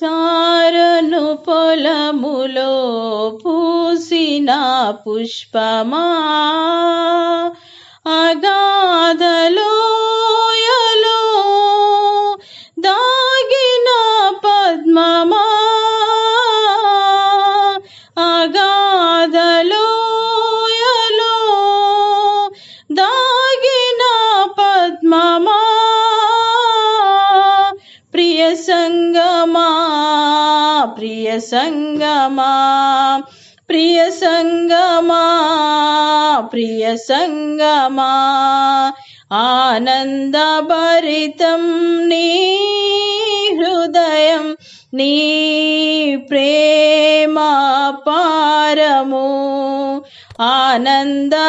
సారను పొలములో పూసిన పుష్పమా? అగాధలోయలో దాగిన పద్మమా? అగాధలోయలో దాగిన పద్మమా? ప్రియ సంగమా ప్రియ సంగమా ప్రియ సంగమా ప్రియ సంగమా. ఆనందభరితం నీ హృదయం నీ ప్రేమ పారము. ఆనందభరితం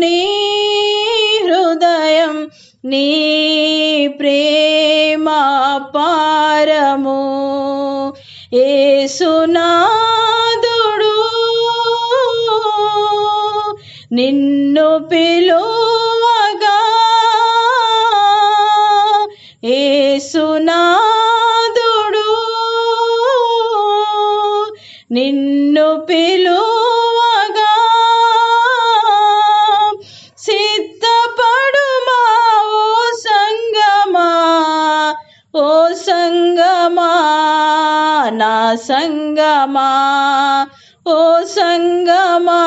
నీ హృదయం నీ ప్రేమ పారము. ఏసునాదుడు నిన్ను పిలువగా ఏసునాదుడు నిన్ను పిలు సంగమా. నా సంగమా ఓ సంగమా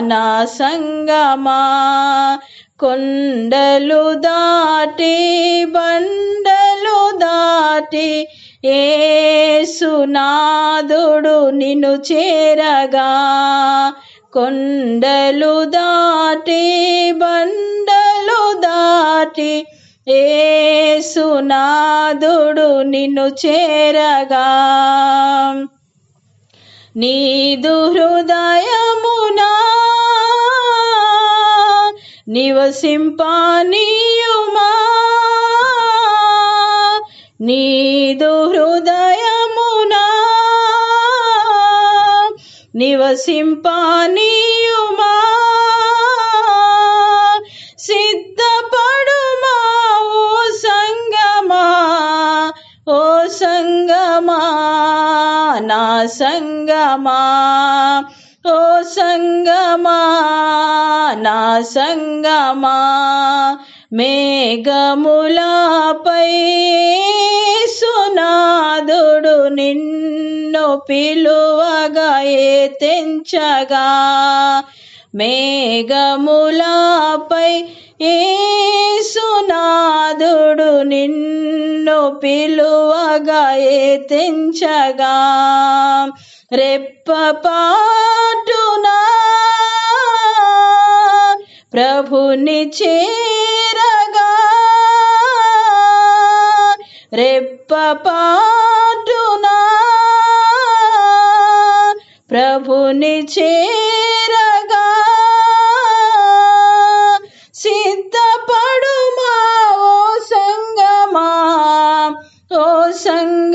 నా సంగమా. కొండలు దాటి బండలు దాటి ఏసునాదుడు నిన్ను చేరగా. కొండలు దాటి బండలు దాటి ఏ ఏసునాదుడు నిన్ను చేరగా. నీదు హృదయమునా నివసింపానీయుమా. నీదు హృదయమునా నివసింపానీయుమా సంగమా నా సంగమా ఓ సంగమా నా సంగమా మేఘములపై సునాదుడు నిన్ను పిలువగా తెంచగా మేఘములపై ఏసునాదుడు నిన్ను పిలువగా ఏ తెంచగా రెప్పపాటునా ప్రభుని చేరగా. రెప్పపాటునా ప్రభుని చేరగా.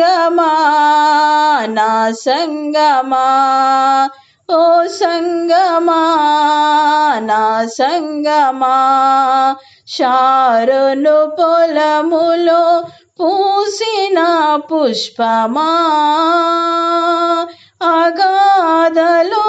సంగమా నా సంగమా ఓ సంగమా నా సంగమా. షారును పొలములో పూసిన పుష్పమా అగాధలో